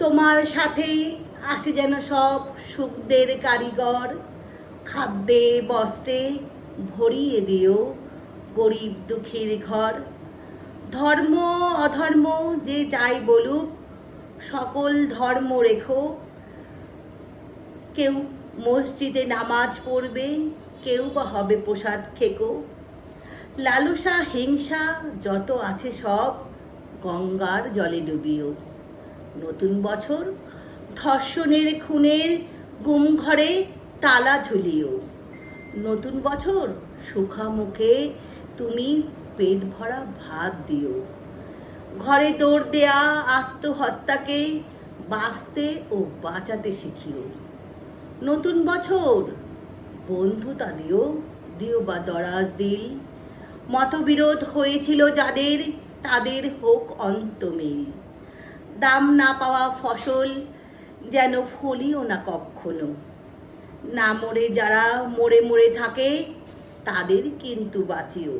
তোমার সাথে আসে যেন সব সুখদের কারিগর। খাদ্যে, বস্ত্রে ভরিয়ে দিও গরিব দুঃখীর ঘর। ধর্ম, অধর্ম যে যাই বলুক, সকল ধর্ম রেখো। কেউ মসজিদে নামাজ পড়বে, কেউ বা হবে প্রসাদ খেকো। লালসা, হিংসা যত আছে সব গঙ্গার জলে ডুবিও। নতুন বছর, ধর্ষণের খুনের গুম ঘরে তালা ঝুলিও। নতুন বছর সুখা মুখে তুমি পেট ভরা ভাত দিও। ঘরে দৌড় দেয়া, আত্মহত্যাকে বাঁচতে ও বাঁচাতে শিখিও। নতুন বছর বন্ধুতা দিও দিও বা দরাজ দিল। মতবিরোধ হয়েছিল যাদের, তাদের হোক অন্তমিল। দাম না পাওয়া ফসল যেন ফলিও না কখনো। না মরে যারা মরে মরে থাকে, তাদের কিন্তু বাঁচিও।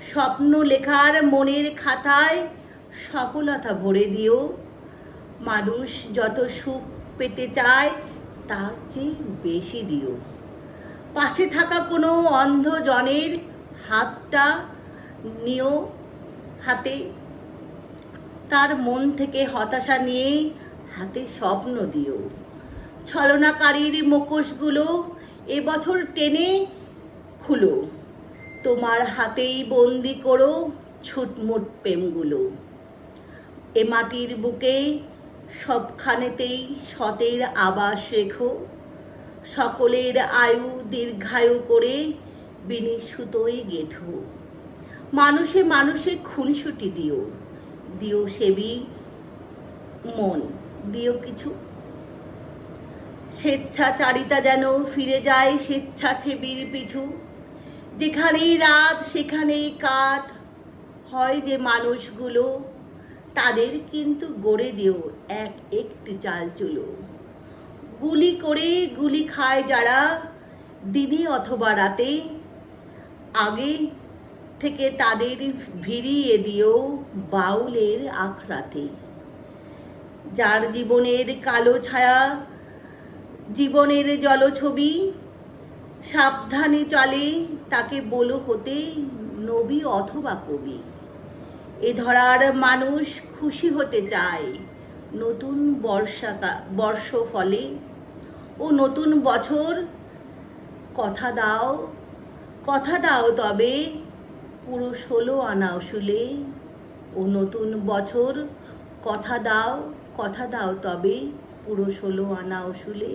স্বপ্ন লেখার মনের খাতায় সফলতা ভরে দিও। মানুষ যত সুখ পেতে চায়, তার চেয়ে বেশি দিও। পাশে থাকা কোনো অন্ধজনের হাতটা নিও হাতে। তার মন থেকে হতাশা নিয়ে হাতে স্বপ্ন দিও। ছলনাকারীর মুখোশগুলো এবছর টেনে খুলো। তোমার হাতেই বন্দি করো ছুটমুট প্রেমগুলো। এ মাটির বুকে সবখানেতেই সতের আবাস রেখো। সকলের আয়ু দীর্ঘায়ু করে বিনি সুতোয় গেথো। মানুষে মানুষে খুনসুটি দিও। দিও সেবি মন, দিও কিছু। স্বেচ্ছাচারিতা যেন ফিরে যায় স্বেচ্ছাছেবির পিছু। যেখানেই রাত, সেখানেই কাত। হয় যে মানুষগুলো, তাদের কিন্তু গড়ে দিও এক একটি চাল চুলো। গুলি করে গুলি খায় যারা, দিনে অথবা রাতে। আগে থেকে তাদের ভিড়িয়ে দিও বাউলের আখড়াতে। যার জীবনের কালো ছায়া, জীবনের জলছবি, সাবধানে চলে তাকে বলো হতে নবী অথবা কবি। এ ধরার মানুষ খুশি হতে চায় নতুন বর্ষাকা বর্ষ ফলে ও নতুন বছর, কথা দাও কথা দাও তবে পুরো ষোলো আনা উসুলে ও নতুন বছর। কথা দাও কথা দাও তবে পুরো ষোলো আনা উসুলে